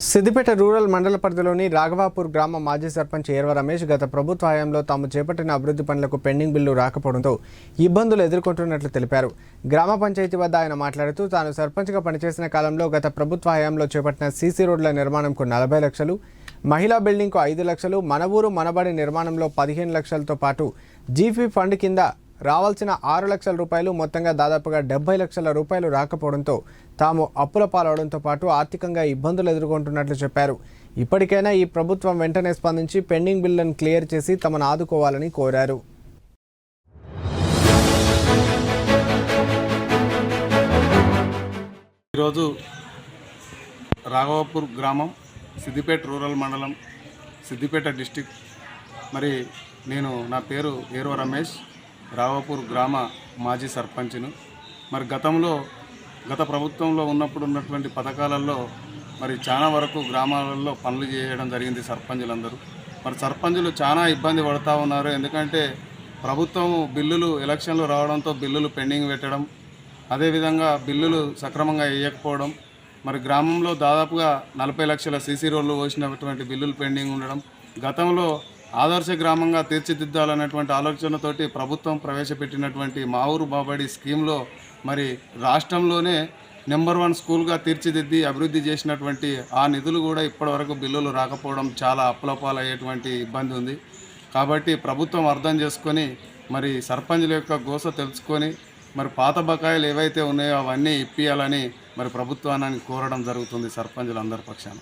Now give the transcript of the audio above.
Siddipet rural మండల పరిధిలోని రాఘవాపూర్ గ్రామ మాజీ సర్పంచ్ ఏర్వ రమేష్ గత ప్రభుత్వ హయాంలో తాము చేపట్టిన అభివృద్ధి పనులకు పెండింగ్ బిల్లు రాకపోవడంతో ఇబ్బందులు ఎదుర్కొంటున్నట్లు తెలిపారు. గ్రామ పంచాయతీ వద్ద ఆయన మాట్లాడుతూ తాను సర్పంచ్గా పనిచేసిన కాలంలో గత ప్రభుత్వ హయాంలో చేపట్టిన సీసీ రోడ్ల నిర్మాణంకు నలభై లక్షలు మహిళా బిల్డింగ్కు ఐదు లక్షలు మన ఊరు మనబడి నిర్మాణంలో పదిహేను లక్షలతో పాటు జీపీ ఫండ్ కింద రావాల్సిన ఆరు లక్షల రూపాయలు మొత్తంగా దాదాపుగా డెబ్బై లక్షల రూపాయలు రాకపోవడంతో తాము అప్పుల పాలవడంతో పాటు ఆర్థికంగా ఇబ్బందులు ఎదుర్కొంటున్నట్లు చెప్పారు. ఇప్పటికైనా ఈ ప్రభుత్వం వెంటనే స్పందించి పెండింగ్ బిల్లును క్లియర్ చేసి తమను ఆదుకోవాలని కోరారు. ఈరోజు రాఘవపూర్ గ్రామం సిద్దిపేట రూరల్ మండలం సిద్దిపేట డిస్టిక్. మరి నేను నా పేరు ఏరవ రమేష్. రాఘవపూర్ గ్రామ మాజీ సర్పంచ్ను. మరి గతంలో గత ప్రభుత్వంలో ఉన్నప్పుడు ఉన్నటువంటి పథకాలలో మరి చాలా వరకు గ్రామాలలో పనులు చేయడం జరిగింది సర్పంచులందరూ. మరి సర్పంచులు చాలా ఇబ్బంది పడుతూ ఉన్నారు. ఎందుకంటే ప్రభుత్వం బిల్లులు ఎలక్షన్లు రావడంతో బిల్లులు పెండింగ్ పెట్టడం అదేవిధంగా బిల్లులు సక్రమంగా వేయకపోవడం మరి గ్రామంలో దాదాపుగా నలభై లక్షల సీసీ రోడ్లు పోసినటువంటి బిల్లులు పెండింగ్ ఉండడం గతంలో ఆదర్శ గ్రామంగా తీర్చిదిద్దాలన్నటువంటి ఆలోచనతోటి ప్రభుత్వం ప్రవేశపెట్టినటువంటి మా ఊరు బాబడి స్కీమ్లో మరి రాష్ట్రంలోనే నెంబర్ వన్ స్కూల్గా తీర్చిదిద్ది అభివృద్ధి చేసినటువంటి ఆ నిధులు కూడా ఇప్పటివరకు బిల్లులు రాకపోవడం చాలా అప్పులపాలయ్యేటువంటి ఇబ్బంది ఉంది. కాబట్టి ప్రభుత్వం అర్థం చేసుకొని మరి సర్పంచుల యొక్క గోస తెలుసుకొని మరి పాత బకాయిలు ఏవైతే ఉన్నాయో అవన్నీ ఇప్పియాలని మరి ప్రభుత్వాన్ని కోరడం జరుగుతుంది సర్పంచులందరి పక్షాన.